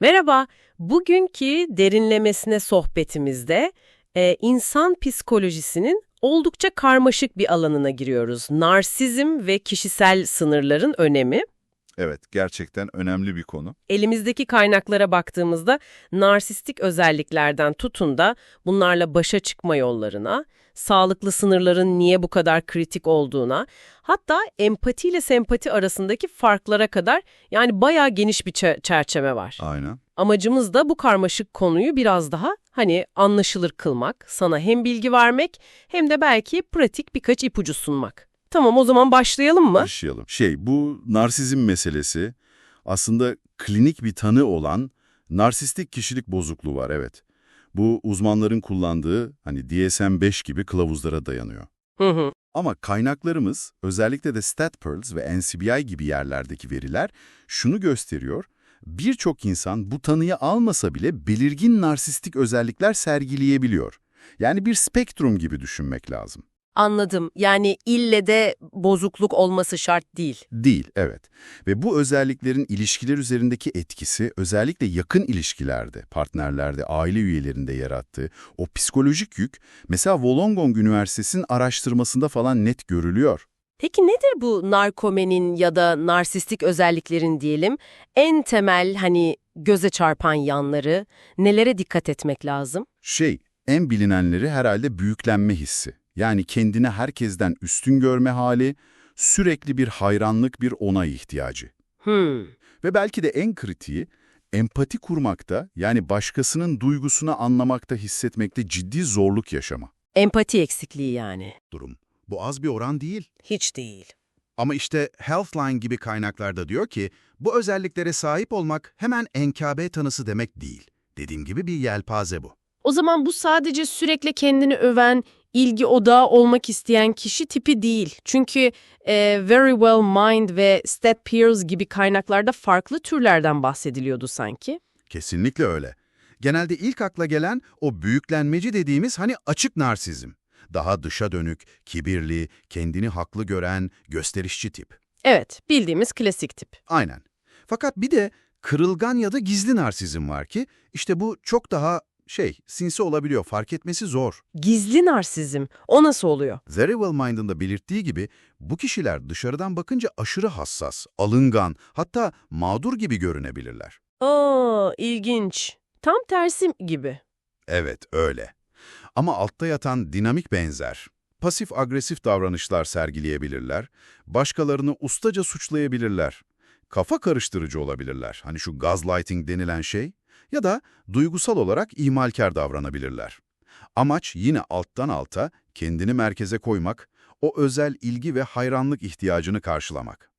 Merhaba, bugünkü derinlemesine sohbetimizde e, insan psikolojisinin oldukça karmaşık bir alanına giriyoruz. Narsizm ve kişisel sınırların önemi. Evet, gerçekten önemli bir konu. Elimizdeki kaynaklara baktığımızda narsistik özelliklerden tutun da bunlarla başa çıkma yollarına, sağlıklı sınırların niye bu kadar kritik olduğuna, hatta empati ile sempati arasındaki farklara kadar yani bayağı geniş bir çe- çerçeve var. Aynen. Amacımız da bu karmaşık konuyu biraz daha hani anlaşılır kılmak, sana hem bilgi vermek hem de belki pratik birkaç ipucu sunmak. Tamam o zaman başlayalım mı? Başlayalım. Şey, bu narsizm meselesi aslında klinik bir tanı olan narsistik kişilik bozukluğu var, evet. Bu uzmanların kullandığı hani DSM-5 gibi kılavuzlara dayanıyor. Hı hı. Ama kaynaklarımız, özellikle de StatPearls ve NCBI gibi yerlerdeki veriler şunu gösteriyor. Birçok insan bu tanıyı almasa bile belirgin narsistik özellikler sergileyebiliyor. Yani bir spektrum gibi düşünmek lazım. Anladım. Yani ille de bozukluk olması şart değil. Değil, evet. Ve bu özelliklerin ilişkiler üzerindeki etkisi özellikle yakın ilişkilerde, partnerlerde, aile üyelerinde yarattığı o psikolojik yük mesela Wollongong Üniversitesi'nin araştırmasında falan net görülüyor. Peki nedir bu narkomenin ya da narsistik özelliklerin diyelim en temel hani göze çarpan yanları, nelere dikkat etmek lazım? Şey, en bilinenleri herhalde büyüklenme hissi. Yani kendini herkesten üstün görme hali, sürekli bir hayranlık, bir onay ihtiyacı. Hmm. Ve belki de en kritiği, empati kurmakta, yani başkasının duygusunu anlamakta, hissetmekte ciddi zorluk yaşama. Empati eksikliği yani. durum. Bu az bir oran değil. Hiç değil. Ama işte Healthline gibi kaynaklarda diyor ki, bu özelliklere sahip olmak hemen NKB tanısı demek değil. Dediğim gibi bir yelpaze bu. O zaman bu sadece sürekli kendini öven, ilgi odağı olmak isteyen kişi tipi değil. Çünkü e, Very Well Mind ve Stat Peers gibi kaynaklarda farklı türlerden bahsediliyordu sanki. Kesinlikle öyle. Genelde ilk akla gelen o büyüklenmeci dediğimiz hani açık narsizm. Daha dışa dönük, kibirli, kendini haklı gören, gösterişçi tip. Evet, bildiğimiz klasik tip. Aynen. Fakat bir de kırılgan ya da gizli narsizm var ki işte bu çok daha şey, sinsi olabiliyor, fark etmesi zor. Gizli narsizm. O nasıl oluyor? Very Well Mind'ın da belirttiği gibi bu kişiler dışarıdan bakınca aşırı hassas, alıngan, hatta mağdur gibi görünebilirler. Aa, ilginç. Tam tersi gibi. Evet, öyle. Ama altta yatan dinamik benzer. Pasif-agresif davranışlar sergileyebilirler, başkalarını ustaca suçlayabilirler, kafa karıştırıcı olabilirler, hani şu gaslighting denilen şey, ya da duygusal olarak ihmalkar davranabilirler. Amaç yine alttan alta kendini merkeze koymak, o özel ilgi ve hayranlık ihtiyacını karşılamak.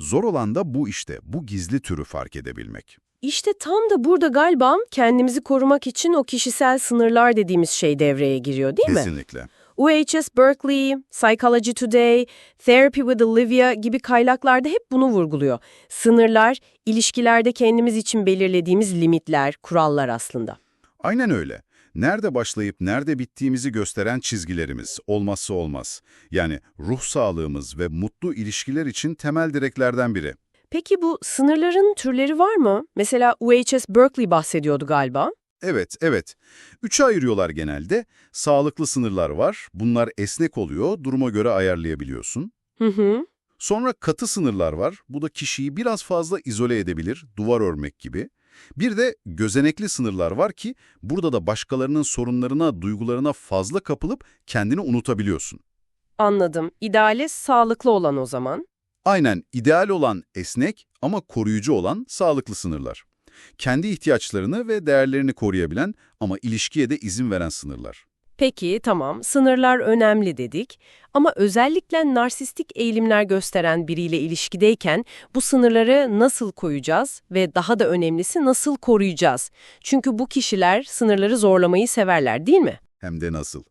Zor olan da bu işte, bu gizli türü fark edebilmek. İşte tam da burada galiba kendimizi korumak için o kişisel sınırlar dediğimiz şey devreye giriyor değil mi? Kesinlikle. UHS Berkeley, Psychology Today, Therapy with Olivia gibi kaynaklarda hep bunu vurguluyor. Sınırlar, ilişkilerde kendimiz için belirlediğimiz limitler, kurallar aslında. Aynen öyle. Nerede başlayıp nerede bittiğimizi gösteren çizgilerimiz olmazsa olmaz. Yani ruh sağlığımız ve mutlu ilişkiler için temel direklerden biri. Peki bu sınırların türleri var mı? Mesela UHS Berkeley bahsediyordu galiba. Evet, evet. Üçe ayırıyorlar genelde. Sağlıklı sınırlar var. Bunlar esnek oluyor, duruma göre ayarlayabiliyorsun. Hı hı. Sonra katı sınırlar var. Bu da kişiyi biraz fazla izole edebilir, duvar örmek gibi. Bir de gözenekli sınırlar var ki burada da başkalarının sorunlarına, duygularına fazla kapılıp kendini unutabiliyorsun. Anladım. İdeale sağlıklı olan o zaman. Aynen ideal olan esnek ama koruyucu olan sağlıklı sınırlar. Kendi ihtiyaçlarını ve değerlerini koruyabilen ama ilişkiye de izin veren sınırlar. Peki tamam sınırlar önemli dedik ama özellikle narsistik eğilimler gösteren biriyle ilişkideyken bu sınırları nasıl koyacağız ve daha da önemlisi nasıl koruyacağız? Çünkü bu kişiler sınırları zorlamayı severler değil mi? Hem de nasıl.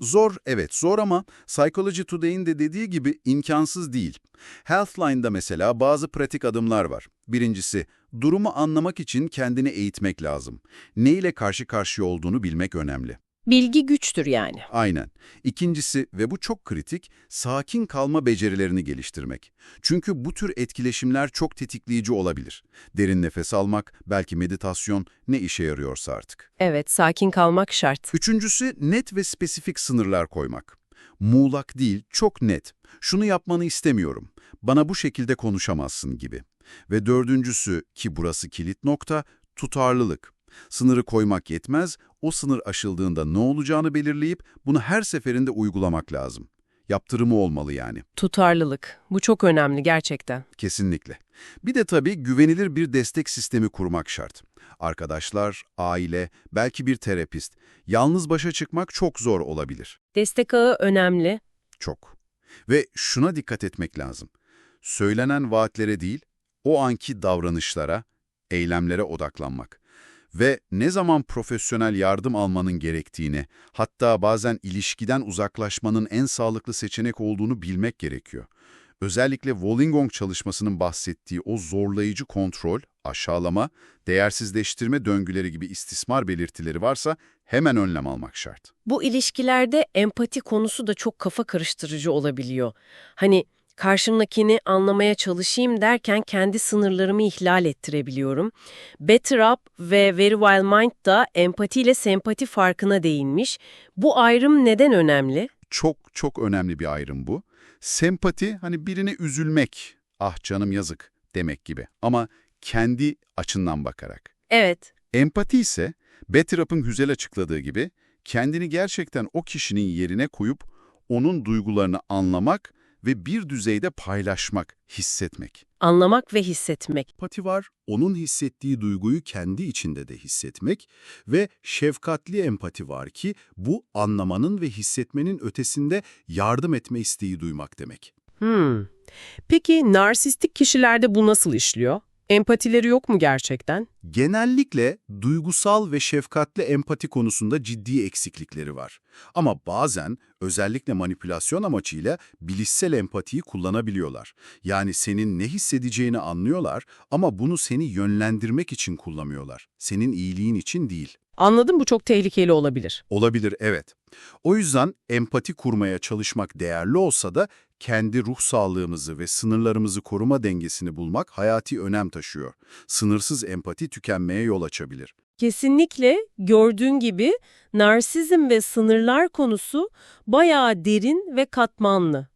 Zor, evet zor ama Psychology Today'in de dediği gibi imkansız değil. Healthline'da mesela bazı pratik adımlar var. Birincisi, durumu anlamak için kendini eğitmek lazım. Ne ile karşı karşıya olduğunu bilmek önemli. Bilgi güçtür yani. Aynen. İkincisi ve bu çok kritik, sakin kalma becerilerini geliştirmek. Çünkü bu tür etkileşimler çok tetikleyici olabilir. Derin nefes almak, belki meditasyon ne işe yarıyorsa artık. Evet, sakin kalmak şart. Üçüncüsü net ve spesifik sınırlar koymak. Muğlak değil, çok net. Şunu yapmanı istemiyorum. Bana bu şekilde konuşamazsın gibi. Ve dördüncüsü ki burası kilit nokta, tutarlılık. Sınırı koymak yetmez, o sınır aşıldığında ne olacağını belirleyip bunu her seferinde uygulamak lazım. Yaptırımı olmalı yani. Tutarlılık. Bu çok önemli gerçekten. Kesinlikle. Bir de tabii güvenilir bir destek sistemi kurmak şart. Arkadaşlar, aile, belki bir terapist. Yalnız başa çıkmak çok zor olabilir. Destek ağı önemli. Çok. Ve şuna dikkat etmek lazım. Söylenen vaatlere değil, o anki davranışlara, eylemlere odaklanmak. Ve ne zaman profesyonel yardım almanın gerektiğini, hatta bazen ilişkiden uzaklaşmanın en sağlıklı seçenek olduğunu bilmek gerekiyor. Özellikle Wollongong çalışmasının bahsettiği o zorlayıcı kontrol, aşağılama, değersizleştirme döngüleri gibi istismar belirtileri varsa hemen önlem almak şart. Bu ilişkilerde empati konusu da çok kafa karıştırıcı olabiliyor. Hani karşımdakini anlamaya çalışayım derken kendi sınırlarımı ihlal ettirebiliyorum. Better Up ve Very Wild Mind da empati ile sempati farkına değinmiş. Bu ayrım neden önemli? Çok çok önemli bir ayrım bu. Sempati hani birine üzülmek, ah canım yazık demek gibi ama kendi açından bakarak. Evet, Empati ise Betty Rapp'ın güzel açıkladığı gibi kendini gerçekten o kişinin yerine koyup onun duygularını anlamak ve bir düzeyde paylaşmak, hissetmek. anlamak ve hissetmek. Empati var, onun hissettiği duyguyu kendi içinde de hissetmek ve şefkatli empati var ki bu anlamanın ve hissetmenin ötesinde yardım etme isteği duymak demek. Hmm. Peki narsistik kişilerde bu nasıl işliyor? Empatileri yok mu gerçekten? Genellikle duygusal ve şefkatli empati konusunda ciddi eksiklikleri var. Ama bazen özellikle manipülasyon amacıyla bilişsel empatiyi kullanabiliyorlar. Yani senin ne hissedeceğini anlıyorlar ama bunu seni yönlendirmek için kullanmıyorlar. Senin iyiliğin için değil. Anladım bu çok tehlikeli olabilir. Olabilir, evet. O yüzden empati kurmaya çalışmak değerli olsa da kendi ruh sağlığımızı ve sınırlarımızı koruma dengesini bulmak hayati önem taşıyor. Sınırsız empati tükenmeye yol açabilir. Kesinlikle gördüğün gibi narsizm ve sınırlar konusu bayağı derin ve katmanlı.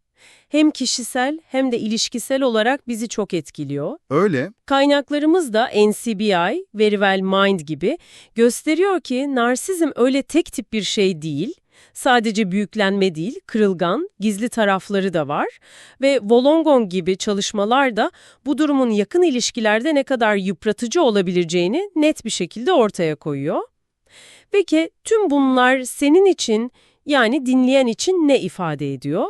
Hem kişisel hem de ilişkisel olarak bizi çok etkiliyor. Öyle, Kaynaklarımız da NCBI, Very Well Mind gibi gösteriyor ki narsizm öyle tek tip bir şey değil. Sadece büyüklenme değil, kırılgan, gizli tarafları da var ve Wollongong gibi çalışmalar da bu durumun yakın ilişkilerde ne kadar yıpratıcı olabileceğini net bir şekilde ortaya koyuyor. Peki tüm bunlar senin için yani dinleyen için ne ifade ediyor?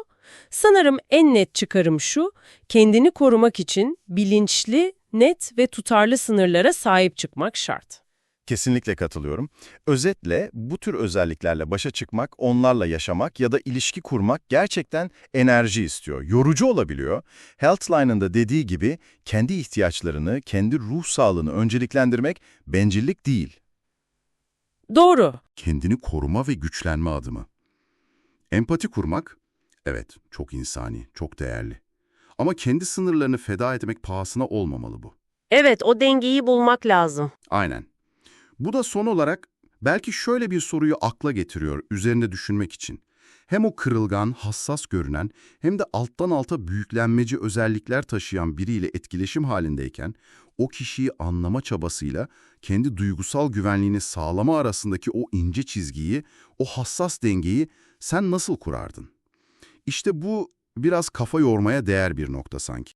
Sanırım en net çıkarım şu, kendini korumak için bilinçli, net ve tutarlı sınırlara sahip çıkmak şart. Kesinlikle katılıyorum. Özetle bu tür özelliklerle başa çıkmak, onlarla yaşamak ya da ilişki kurmak gerçekten enerji istiyor. Yorucu olabiliyor. Healthline'ın da dediği gibi kendi ihtiyaçlarını, kendi ruh sağlığını önceliklendirmek bencillik değil. Doğru. Kendini koruma ve güçlenme adımı. Empati kurmak, evet çok insani, çok değerli. Ama kendi sınırlarını feda etmek pahasına olmamalı bu. Evet, o dengeyi bulmak lazım. Aynen. Bu da son olarak belki şöyle bir soruyu akla getiriyor üzerinde düşünmek için. Hem o kırılgan, hassas görünen hem de alttan alta büyüklenmeci özellikler taşıyan biriyle etkileşim halindeyken o kişiyi anlama çabasıyla kendi duygusal güvenliğini sağlama arasındaki o ince çizgiyi, o hassas dengeyi sen nasıl kurardın? İşte bu biraz kafa yormaya değer bir nokta sanki.